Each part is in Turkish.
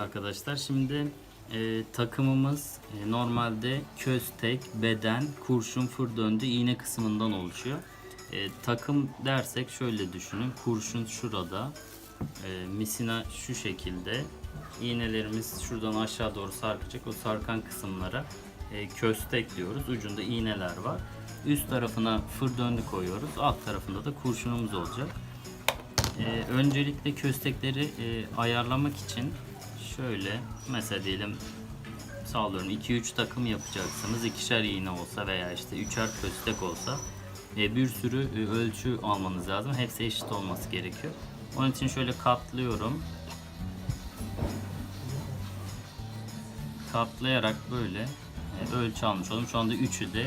arkadaşlar şimdi e, takımımız e, normalde köstek, beden, kurşun, fır döndü, iğne kısmından oluşuyor. E, takım dersek şöyle düşünün. Kurşun şurada, e, misina şu şekilde. İğnelerimiz şuradan aşağı doğru sarkacak. O sarkan kısımlara e, köstek diyoruz. Ucunda iğneler var. Üst tarafına fır döndü koyuyoruz. Alt tarafında da kurşunumuz olacak. Ee, öncelikle köstekleri e, ayarlamak için şöyle mesela diyelim sağlıyorum 2-3 takım yapacaksınız. ikişer iğne olsa veya işte üçer köstek olsa e, bir sürü e, ölçü almanız lazım. Hepsi eşit olması gerekiyor. Onun için şöyle katlıyorum. Katlayarak böyle e, ölçü almış oldum. Şu anda üçü de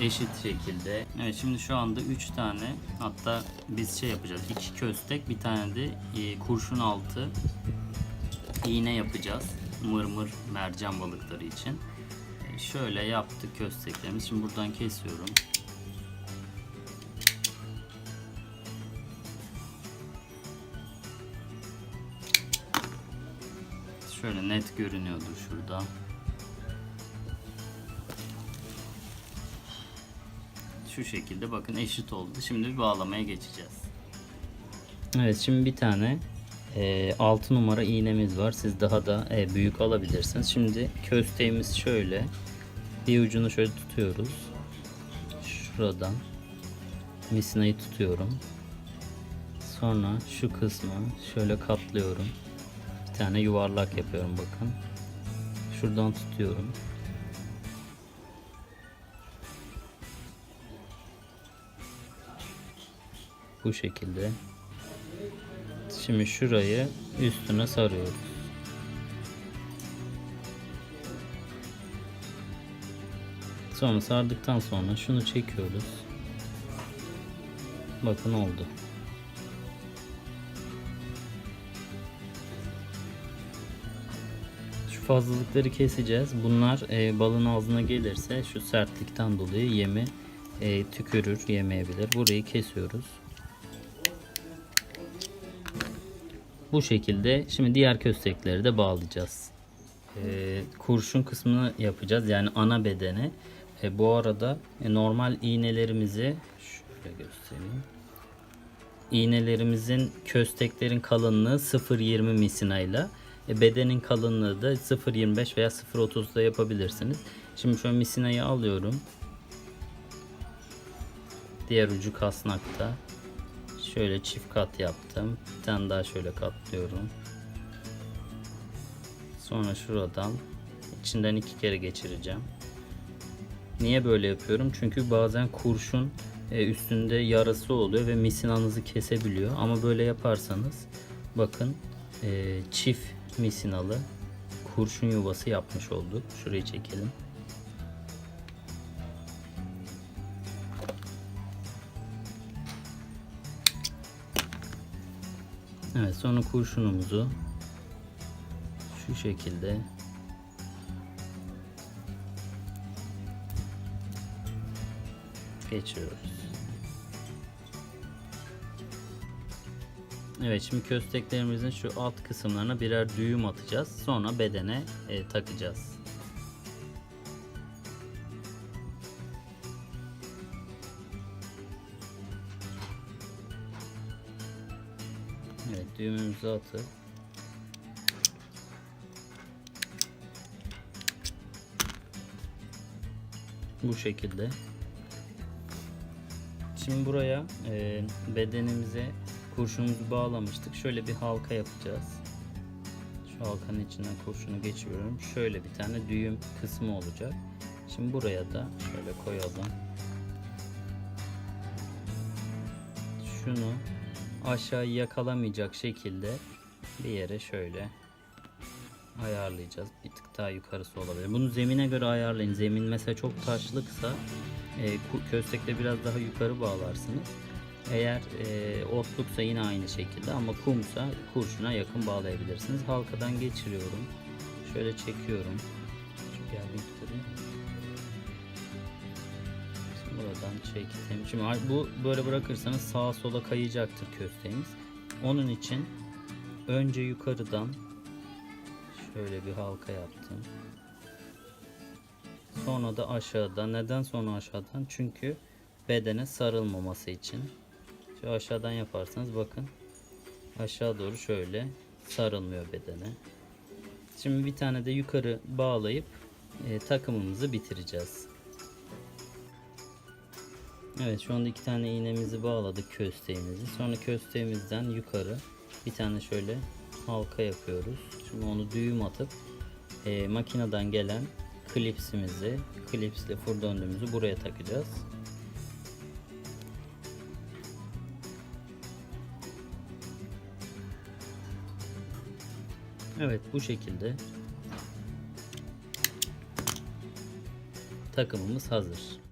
eşit şekilde. Evet şimdi şu anda 3 tane hatta biz şey yapacağız. 2 köstek bir tane de kurşun altı iğne yapacağız. Mırmır mercan balıkları için. E, şöyle yaptık kösteklerimiz. Şimdi buradan kesiyorum. Şöyle net görünüyordur şurada. şu şekilde bakın eşit oldu. Şimdi bir bağlamaya geçeceğiz. Evet şimdi bir tane e, 6 numara iğnemiz var. Siz daha da e, büyük alabilirsiniz. Şimdi kösteğimiz şöyle. Bir ucunu şöyle tutuyoruz. Şuradan misinayı tutuyorum. Sonra şu kısmı şöyle katlıyorum. Bir tane yuvarlak yapıyorum bakın. Şuradan tutuyorum. bu şekilde. Şimdi şurayı üstüne sarıyoruz. Sonra sardıktan sonra şunu çekiyoruz. Bakın oldu. Şu fazlalıkları keseceğiz. Bunlar e, balın ağzına gelirse şu sertlikten dolayı yemi e, tükürür, yemeyebilir. Burayı kesiyoruz. Bu şekilde şimdi diğer köstekleri de bağlayacağız. Ee, kurşun kısmını yapacağız yani ana bedeni. E, bu arada e, normal iğnelerimizi şöyle göstereyim. İğnelerimizin kösteklerin kalınlığı 0.20 misinayla e, bedenin kalınlığı da 0.25 veya 0.30'da yapabilirsiniz. Şimdi şu misinayı alıyorum. Diğer ucu kasnakta. Şöyle çift kat yaptım. Bir tane daha şöyle katlıyorum. Sonra şuradan içinden iki kere geçireceğim. Niye böyle yapıyorum? Çünkü bazen kurşun e, üstünde yarası oluyor ve misinanızı kesebiliyor. Ama böyle yaparsanız bakın e, çift misinalı kurşun yuvası yapmış olduk. Şurayı çekelim. Evet sonra kurşunumuzu şu şekilde geçiriyoruz. Evet şimdi kösteklerimizin şu alt kısımlarına birer düğüm atacağız. Sonra bedene e, takacağız. Evet düğümümüzü atıp bu şekilde. Şimdi buraya e, bedenimize kurşunumuzu bağlamıştık. Şöyle bir halka yapacağız. Şu halkanın içinden kurşunu geçiriyorum. Şöyle bir tane düğüm kısmı olacak. Şimdi buraya da şöyle koyalım. Şunu aşağı yakalamayacak şekilde bir yere şöyle ayarlayacağız. Bir tık daha yukarısı olabilir. Bunu zemine göre ayarlayın. Zemin mesela çok taşlıksa e, köstekle biraz daha yukarı bağlarsınız. Eğer e, otluksa yine aynı şekilde ama kumsa kurşuna yakın bağlayabilirsiniz. Halkadan geçiriyorum. Şöyle çekiyorum. Şu gel bir tutayım. Şimdi Buradan çektim. Şimdi bu böyle bırakırsanız sağa sola kayacaktır kösteğimiz. Onun için önce yukarıdan Şöyle bir halka yaptım. Sonra da aşağıda. Neden sonra aşağıdan? Çünkü bedene sarılmaması için. Şu aşağıdan yaparsanız bakın. Aşağı doğru şöyle sarılmıyor bedene. Şimdi bir tane de yukarı bağlayıp e, takımımızı bitireceğiz. Evet şu anda iki tane iğnemizi bağladık kösteğimizi. Sonra kösteğimizden yukarı bir tane şöyle halka yapıyoruz. Şimdi onu düğüm atıp e, makineden gelen klipsimizi, klipsle fır döndüğümüzü buraya takacağız. Evet bu şekilde takımımız hazır.